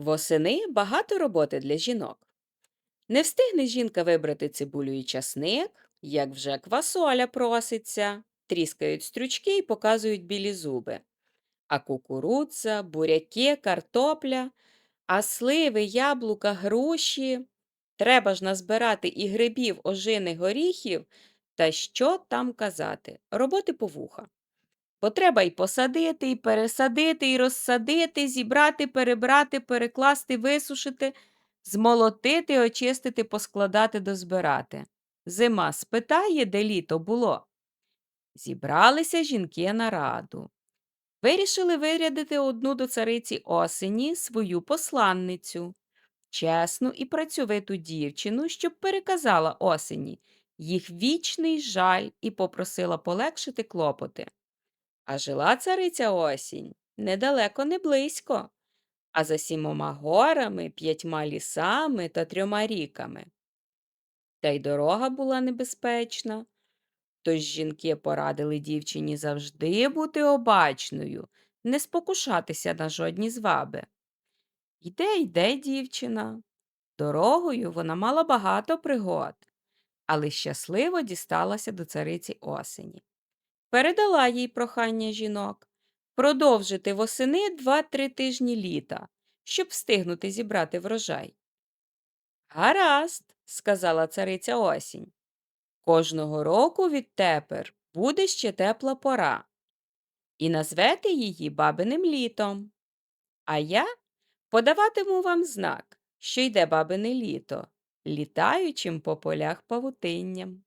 Восени багато роботи для жінок. Не встигне жінка вибрати цибулю і часник, як вже квасоля проситься, тріскають стрючки і показують білі зуби. А кукурудза, буряки, картопля, а сливи, яблука, груші. Треба ж назбирати і грибів, ожиних горіхів, та що там казати, роботи по вуха. Бо треба й посадити, і пересадити, і розсадити, зібрати, перебрати, перекласти, висушити, змолотити, очистити, поскладати, дозбирати. Зима спитає, де літо було. Зібралися жінки на раду. Вирішили вирядити одну до цариці осені свою посланницю, чесну і працьовиту дівчину, щоб переказала осені їх вічний жаль і попросила полегшити клопоти. А жила цариця осінь недалеко не близько, а за сімома горами, п'ятьма лісами та трьома ріками. Та й дорога була небезпечна. Тож жінки порадили дівчині завжди бути обачною, не спокушатися на жодні зваби. Йде, йде дівчина. Дорогою вона мала багато пригод, але щасливо дісталася до цариці осені. Передала їй прохання жінок продовжити восени два-три тижні літа, щоб встигнути зібрати врожай. Гаразд, сказала цариця осінь. Кожного року відтепер буде ще тепла пора, і назвете її бабиним літом. А я подаватиму вам знак, що йде бабине літо, літаючим по полях павутинням.